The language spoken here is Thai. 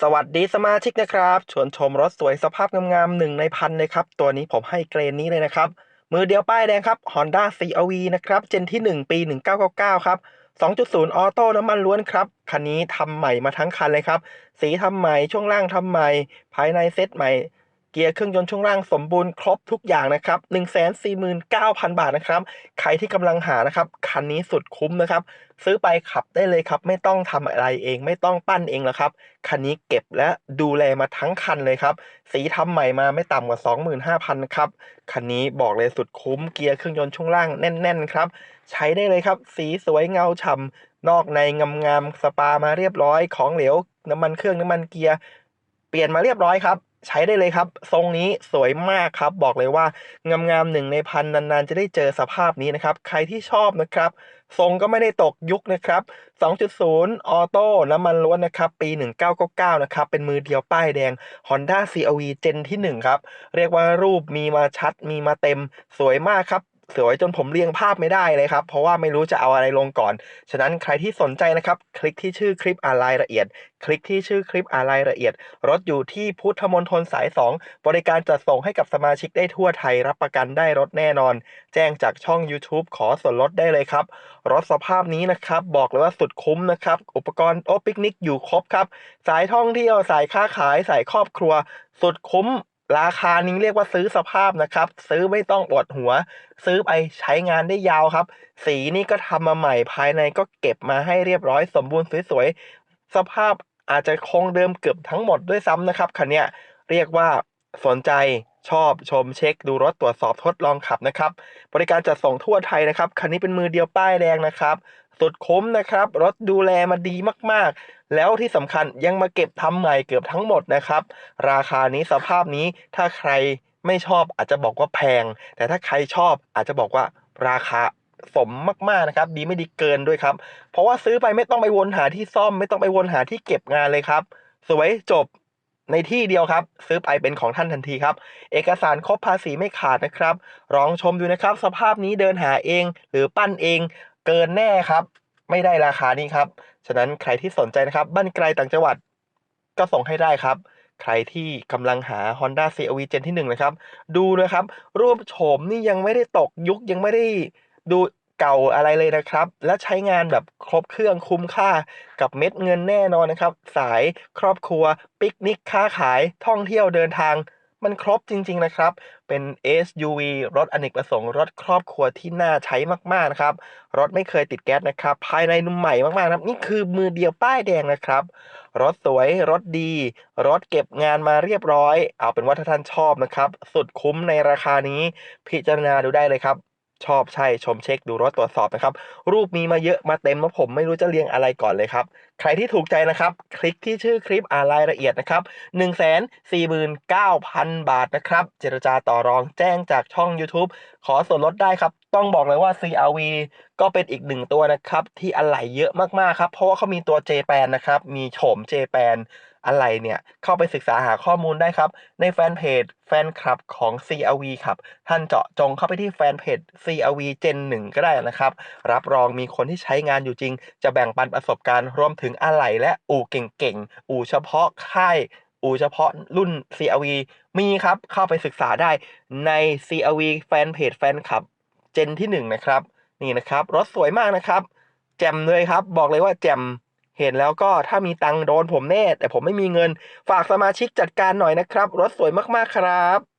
สวัสดีสมาชิกนะครับชวนชมรถสวยสภาพงามๆหนึ่งในพันเลยครับ ตัวนี้ผมให้เกรนนี้เลยนะครับ มือเดียวป้ายแดงครับ Honda CR-V นะครับ เจนที่ 1 ปี 1999 ครับ 2.0 ออโต้น้ำมันล้วนครับ คันนี้ทำใหม่มาทั้งคันเลยครับ สีทำใหม่ ช่วงล่างทำใหม่ ภายในเซ็ตใหม่ เกียร์เครื่องยนต์ช่วงล่างสมบูรณ์ครบทุกอย่างนะครับ 149,000 บาทนะครับ ใครที่กำลังหานะครับ คันนี้สุดคุ้มนะครับ ซื้อไปขับได้เลยครับ ไม่ต้องทำอะไรเอง ไม่ต้องปั้นเองแล้วครับ คันนี้เก็บและดูแลมาทั้งคันเลยครับ สีทำใหม่มาไม่ต่ำกว่า 25,000ครับ คันนี้บอกเลยสุดคุ้ม เกียร์เครื่องยนต์ช่วงล่างแน่น ๆ ครับ ใช้ได้เลยครับ สีสวยเงาฉ่ำนอกในงามๆสปามาเรียบร้อย ของเหลวน้ำมันเครื่องน้ำมันเกียร์เปลี่ยนมาเรียบร้อยครับ ใช้ได้เลยครับ ทรงนี้สวยมากครับ บอกเลยว่างามๆหนึ่งในพันนานๆ จะได้เจอสภาพนี้นะครับ ใครที่ชอบนะครับ ทรงก็ไม่ได้ตกยุคนะครับ 2.0 ออโต้น้ำมันล้วนนะครับ ปี 1999 นะครับ เป็นมือเดียวป้ายแดง Honda CR-V เจนที่ 1 ครับ เรียกว่ารูปมีมาชัดมีมาเต็มสวยมากครับ สวยจนผมเรียงภาพไม่ได้เลยครับ เพราะว่าไม่รู้จะเอาอะไรลงก่อน ฉะนั้นใครที่สนใจนะครับ คลิกที่ชื่อคลิปอ่านรายละเอียด คลิกที่ชื่อคลิปอ่านรายละเอียด รถอยู่ที่พุทธมณฑลสาย 2 บริการจัดส่งให้กับสมาชิกได้ทั่วไทยรับประกันได้รถแน่นอน แจ้งจากช่อง YouTube ขอส่วนลดได้เลยครับ รถสภาพนี้นะครับ บอกเลยว่าสุดคุ้มนะครับ อุปกรณ์โอปิกนิกอยู่ครบครับ สายท่องเที่ยวสายค้าขายสายครอบครัว สุดคุ้ม ราคานี้เรียกว่าซื้อสภาพนะครับ ซื้อไม่ต้องปวดหัว ซื้อไปใช้งานได้ยาวครับ สีนี่ก็ทำมาใหม่ภายในก็เก็บมาให้เรียบร้อยสมบูรณ์สวยๆ สภาพอาจจะคงเดิมเกือบทั้งหมดด้วยซ้ำนะครับคันเนี้ยเรียกว่าสนใจชอบชมเช็ค ดูรถตรวจสอบทดลองขับนะครับ บริการจัดส่งทั่วไทยนะครับ คันนี้เป็นมือเดียวป้ายแดงนะครับ สุดคุ้มนะครับ รถดูแลมาดีมากๆ แล้วที่สำคัญยังมาเก็บทำใหม่เกือบทั้งหมดนะครับ ราคานี้สภาพนี้ถ้าใครไม่ชอบอาจจะบอกว่าแพง แต่ถ้าใครชอบอาจจะบอกว่าราคาสมมากๆนะครับ ดีไม่ดีเกินด้วยครับ เพราะว่าซื้อไปไม่ต้องไปวนหาที่ซ่อม ไม่ต้องไปวนหาที่เก็บงานเลยครับ สวยจบในที่เดียวครับ ซื้อไปเป็นของท่านทันทีครับ เอกสารครบภาษีไม่ขาดนะครับลองชมดูนะครับ สภาพนี้เดินหาเอง หรือปั้นเอง เกินแน่ครับ ไม่ได้ราคานี้ครับ ฉะนั้นใครที่สนใจนะครับ บ้านไกลต่างจังหวัดก็ส่งให้ได้ครับ ใครที่กำลังหา Honda CR-V เจนที่1นะครับ ดูนะครับ รูปโฉมนี่ยังไม่ได้ตกยุคยังไม่ได้ดูเก่าอะไรเลยนะครับ และใช้งานแบบครบเครื่องคุ้มค่ากับเม็ดเงินแน่นอนนะครับ สายครอบครัว ปิกนิกค้าขายท่องเที่ยวเดินทาง มันครบจริง ๆ นะครับ เป็น SUV รถอเนกประสงค์ รถครอบครัวที่น่าใช้มากๆนะครับ รถไม่เคยติดแก๊สนะครับ ภายในนุ่มใหม่มากๆนะครับนี่คือมือเดียวป้ายแดงนะครับ รถสวย รถดี รถเก็บงานมาเรียบร้อย เอาเป็นว่าถ้าท่านชอบนะครับ สุดคุ้มในราคานี้ พิจารณาดูได้เลยครับ ชอบใช่ชมเช็คดูรถตรวจสอบนะครับ รูปมีมาเยอะมาเต็มแล้วผมไม่รู้จะเรียงอะไรก่อนเลยครับ ใครที่ถูกใจนะครับ คลิกที่ชื่อคลิปอ่านรายละเอียดนะครับ 149,000 บาทนะครับ เจรจาต่อรองแจ้งจากช่อง YouTube ขอส่วนลดได้ครับ ต้องบอกเลยว่า CRV ก็เป็นอีกหนึ่งตัวนะครับ ที่อะไหล่เยอะมากๆครับ เพราะว่าเขามีตัว J แปนนะครับ มีโฉม J แปน อะไรเนี่ย เข้าไปศึกษาหาข้อมูลได้ครับ ในแฟนเพจแฟนคลับของ CRV ครับ ท่านเจาะจงเข้าไปที่แฟนเพจ CRV Gen 1 ก็ได้นะครับ รับรองมีคนที่ใช้งานอยู่จริง จะแบ่งปันประสบการณ์รวมถึงอะไหล่และอู่เก่งๆ อู่เฉพาะค่ายอู่เฉพาะรุ่น CRV มีครับ เข้าไปศึกษาได้ใน CRV แฟนเพจแฟนคลับเจนที่ 1 นะครับ นี่นะครับ รถสวยมากนะครับ แจ่มเลยครับ บอกเลยว่าแจ่ม เห็นแล้วก็ถ้ามีตังค์โดนผมแน่ แต่ผมไม่มีเงิน ฝากสมาชิกจัดการหน่อยนะครับ รถสวยมากๆครับ